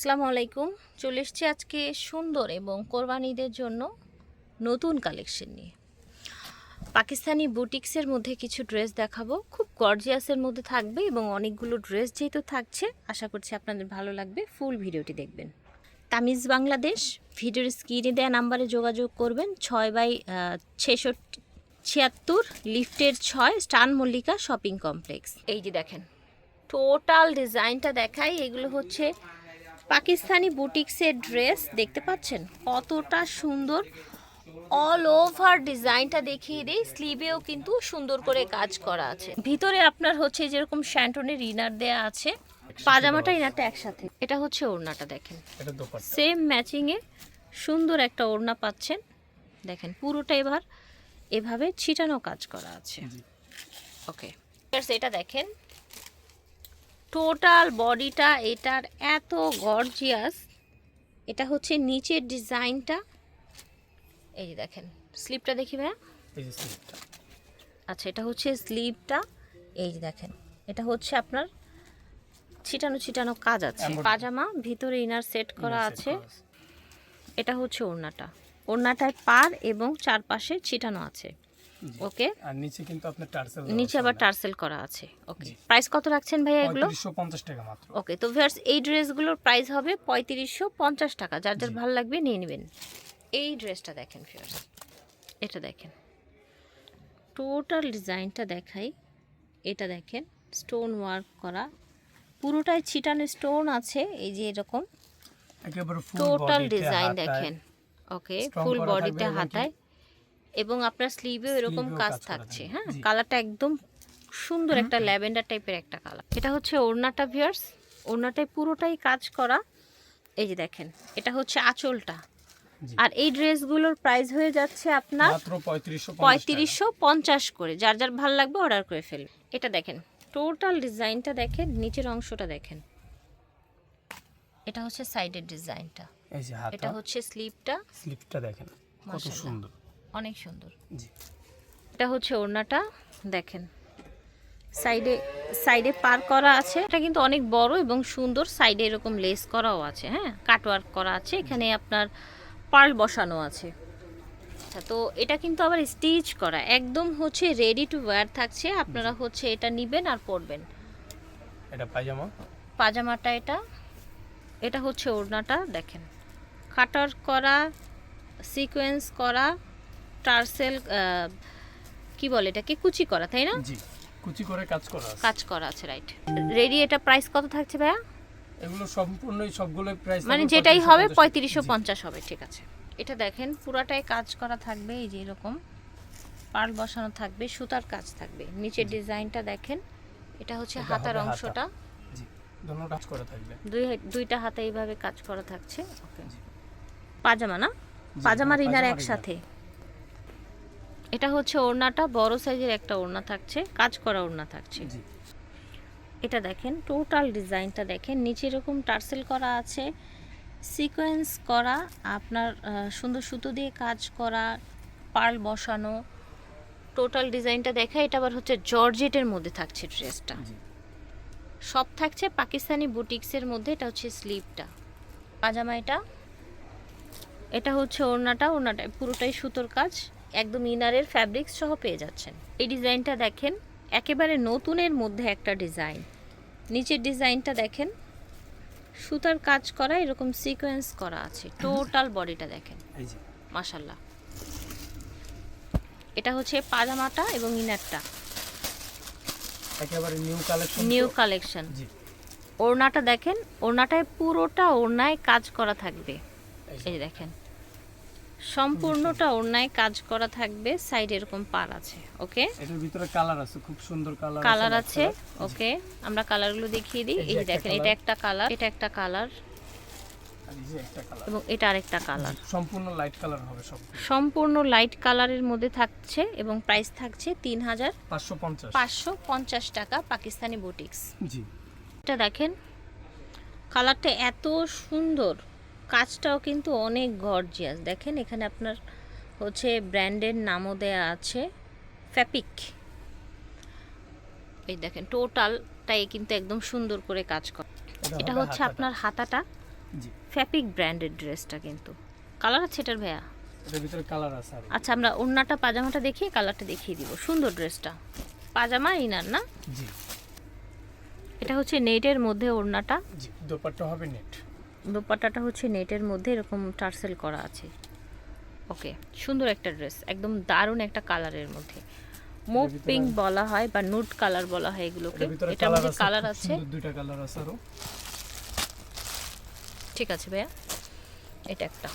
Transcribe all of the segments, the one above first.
আসসালামু আলাইকুম। চলে এসছি আজকে সুন্দর এবং কোরবানিদের জন্য নতুন কালেকশন নিয়ে। পাকিস্তানি বুটিক্সের মধ্যে কিছু ড্রেস দেখাবো। খুব গর্জিয়াসের মধ্যে থাকবে এবং অনেকগুলো ড্রেস যেহেতু থাকছে, আশা করছি আপনাদের ভালো লাগবে। ফুল ভিডিওটি দেখবেন। তামিজ বাংলাদেশ, ভিডিওর স্ক্রিনে দেওয়া নাম্বারে যোগাযোগ করবেন। ছয় বাই ছেষট্টি, ছিয়াত্তর, লিফটের ছয়, স্টান মল্লিকা শপিং কমপ্লেক্স। এই যে দেখেন, টোটাল ডিজাইনটা দেখাই। এগুলো হচ্ছে পাকিস্তানি বুটিক্সের ড্রেস দেখতে পাচ্ছেন? কতটা সুন্দর। অল ওভার ডিজাইনটা দেখিয়ে দিই স্লিভেও কিন্তু সুন্দর করে কাজ করা আছে। ভিতরে আপনার হচ্ছে যেরকম শ্যান্টনের ইনার দেয়া আছে পাজামাটা ইনারটা একসাথে। এটা হচ্ছে ওড়নাটা দেখেন। সেম ম্যাচিংয়ে সুন্দর একটা ওড়না পাচ্ছেন। দেখেন পুরোটা এবার এভাবে ছিটানো কাজ করা আছে। ওকে এটা দেখেন। টোটাল বডিটা এটার এত গর্জিয়াস। এটা হচ্ছে নিচের ডিজাইনটা। এই যে দেখেন স্লিপটা দেখি ভাইয়া। আচ্ছা এটা হচ্ছে স্লিপটা। এই যে দেখেন এটা হচ্ছে আপনার ছিটানো ছিটানো কাজ আছে। পাজামা ভিতরে ইনার সেট করা আছে। এটা হচ্ছে ওড়নাটা। ওড়নাটায় পার এবং চারপাশে ছিটানো আছে। ওকে আর নিচে কিন্তু আপনার টার্সেল নিচে আবার টার্সেল করা আছে। ওকে প্রাইস কত রাখছেন ভাইয়া এগুলো? পঁয়ত্রিশশো পঞ্চাশ টাকা মাত্র। ওকে তো ভিউয়ার্স এই ড্রেসগুলোর প্রাইস হবে পঁয়ত্রিশশো পঞ্চাশ টাকা। যার যার ভালো লাগবে নিয়ে নেবেন। এই ড্রেসটা দেখেন ভিউয়ার্স এটা দেখেন। টোটাল ডিজাইনটা দেখাই। এটা দেখেন স্টোন ওয়ার্ক করা। পুরোটাই ছিটানো স্টোন আছে এই যে এরকম। টোটাল ডিজাইন দেখেন। ওকে ফুল বডিতে হাতায়। এবং আপনার স্লিভেও এরকম কাজ থাকছে হ্যাঁ? কালারটা একদম সুন্দর একটা ল্যাভেন্ডার টাইপের একটা কালার। এটা হচ্ছে ওড়নাটা ভিউয়ার্স ওড়নাটায় পুরোটাই কাজ করা। এই যে দেখেন এটা হচ্ছে আঁচলটা। আর এই ড্রেসগুলোর প্রাইস হয়ে যাচ্ছে আপনার মাত্র পঁয়ত্রিশশো পঞ্চাশ করে। যার যার ভালো লাগবে অর্ডার করে ফেলবে। এটা দেখেন টোটাল ডিজাইনটা দেখেন নিচের অংশটা দেখেন। এটা হচ্ছে সাইডের ডিজাইনটা এই যে এটা হচ্ছে স্লিপটা স্লিপটা দেখেন কত সুন্দর। অনেক সুন্দর। জি। এটা হচ্ছে ওড়নাটা দেখেন। সাইডে সাইডে পার করা আছে। এটা কিন্তু অনেক বড় এবং সুন্দর। সাইডে এরকম লেস করাও আছে হ্যাঁ? কাটওয়ার্ক করা আছে। এখানে আপনার পার্ল বসানো আছে। আচ্ছা তো এটা কিন্তু আবার স্টিচ করা। একদম হচ্ছে রেডি টু ওয়্যার থাকছে। আপনারা হচ্ছে এটা নিবেন আর পরবেন। এটা পায়জামা? পাজামাটা এটা। এটা হচ্ছে ওড়নাটা দেখেন। কাটার করা সিকোয়েন্স করা। টার্সেল কি বলে এটাকে? কুচি করা তাই না? জি কুচি করে কাজ করা আছে। কাজ করা আছে রাইট। রেডি এটা প্রাইস কত থাকছে ভাইয়া? এগুলো সম্পূর্ণই সবগুলো প্রাইস মানে যেটাই হবে পঁয়ত্রিশশো পঞ্চাশ হবে ঠিক আছে। এটা দেখেন পুরাটাই কাজ করা থাকবে এই যে এরকম। পার্ল বসানো থাকবে সুতার কাজ থাকবে। নিচের ডিজাইনটা দেখেন এটা হচ্ছে হাতার অংশটা। কাজ করে থাকবে। দুই দুইটা হাতে এইভাবে কাজ করা থাকছে ওকে। পাজামা না? পাজামা পাজামার ইনার একসাথে। এটা হচ্ছে ওড়নাটা বড় সাইজের একটা ওড়না থাকছে কাজ করা ওড়না থাকছে। এটা দেখেন টোটাল ডিজাইনটা দেখেন নিচে এরকম টার্সেল করা আছে সিকোয়েন্স করা আপনার সুন্দর সুতো দিয়ে কাজ করা পার্ল বসানো টোটাল ডিজাইনটা দেখা এটা আবার হচ্ছে জর্জেটের মধ্যে থাকছে ড্রেসটা। সব থাকছে পাকিস্তানি বুটিক্সের মধ্যে এটা হচ্ছে স্লিভটা পাজামা এটা এটা হচ্ছে ওড়নাটা ওড়নাটা পুরোটাই সুতোর কাজ। একদম ইনারের ফ্যাব্রিক্স সহ পেয়ে যাচ্ছেন। এই ডিজাইনটা দেখেন একেবারে নতুনের মধ্যে একটা ডিজাইন। নিচের ডিজাইনটা দেখেন সুতার কাজ করা এরকম সিকোয়েন্স করা আছে। টোটাল বডিটা দেখেন। মাশাল্লাহ এটা হচ্ছে পাজামাটা এবং ইনারটা। একেবারে নিউ কালেকশন নিউ কালেকশন ওড়নাটা দেখেন ওড়নাটায় পুরোটা ওড়নায় কাজ করা থাকবে। এই দেখেন। সম্পূর্ণটা ওড়নায় কাজ করা থাকবে। সাইড এরকম পার আছে ওকে? এটার ভিতরে কালার আছে খুব সুন্দর কালার কালার আছে ওকে? আমরা কালারগুলো দেখিয়ে দিই। এই দেখেন এটা একটা কালার এটা একটা কালার। এবং এটা আরেকটা কালার। সম্পূর্ণ লাইট কালার হবে সব। সম্পূর্ণ লাইট কালারের মধ্যে থাকছে এবং প্রাইস থাকছে তিন হাজার পাঁচশো পঞ্চাশ। পাঁচশো পঞ্চাশ টাকা পাকিস্তানি বুটিক্স। জি। এটা দেখেন কালারটা এত সুন্দর। কাজটাও কিন্তু অনেক গর্জিয়াস দেখেন এখানে আপনার হচ্ছে ব্র্যান্ডের নামও দেয়া আছে ফ্যাপিক এই দেখেন টোটালটাই কিন্তু একদম সুন্দর করে কাজ করে এটা হচ্ছে আপনার হাতাটা। ফ্যাপিক ব্র্যান্ডের ড্রেসটা কিন্তু। কালার আছে এটার ভাইয়া? কালার আছে আচ্ছা আমরা ওড়নাটা পাজামাটা দেখিয়ে কালারটা দেখিয়ে দিব। সুন্দর ড্রেসটা পাজামা ইনার না? জি। এটা হচ্ছে নেটের মধ্যে ওড়নাটা। জি দোপাট্টা হবে নেট। দোপাট্টাটা হচ্ছে নেটের মধ্যে এরকম টার্সেল করা আছে। ওকে সুন্দর একটা ড্রেস একদম দারুণ একটা কালারের মধ্যে। মুভ পিঙ্ক বলা হয় বা নুট কালার বলা হয় এগুলোকে। এটার কালার মধ্যে কালার আছে দুইটা কালার আছে আরও। ঠিক আছে ভাইয়া এটা একটা।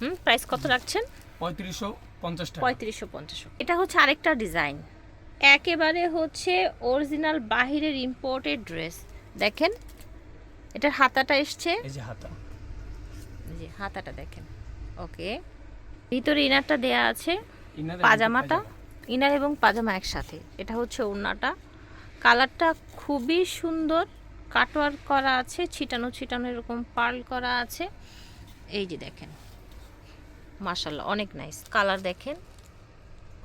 হুম প্রাইস কত রাখছেন? পঁয়ত্রিশশো পঞ্চাশ টাকা। পঁয়ত্রিশশো পঞ্চাশশো এটা হচ্ছে আরেকটা ডিজাইন একেবারে হচ্ছে অরিজিনাল বাহিরের ইম্পোর্টেড ড্রেস দেখেন এটার হাতাটা এসছে? এই যে হাতা। যে হাতাটা দেখেন। ওকে। ভিতরে ইনারটা দেয়া আছে পাজামাটা। ইনার এবং পাজামা একসাথে। এটা হচ্ছে ওড়নাটা। কালারটা খুবই সুন্দর। কাটওয়ার্ক করা আছে ছিটানো ছিটানো এরকম পার্ল করা আছে। এই যে দেখেন। মাশাল্লাহ অনেক নাইস কালার দেখেন।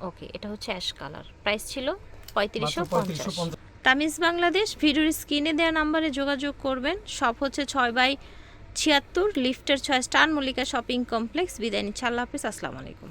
ওকে এটা হচ্ছে অ্যাশ কালার প্রাইস ছিল পঁয়ত্রিশশো পঞ্চাশ। তামিজ বাংলাদেশ, ভিডিওর স্ক্রিনে দেওয়া নাম্বারে যোগাযোগ করবেন। সব হচ্ছে ছয় বাই ছিয়াত্তর, লিফটের ছয় স্টার, মল্লিকা শপিং কমপ্লেক্স। বিদায় নিচ্ছে। আল্লাহ হাফিজ। আসসালামু আলাইকুম।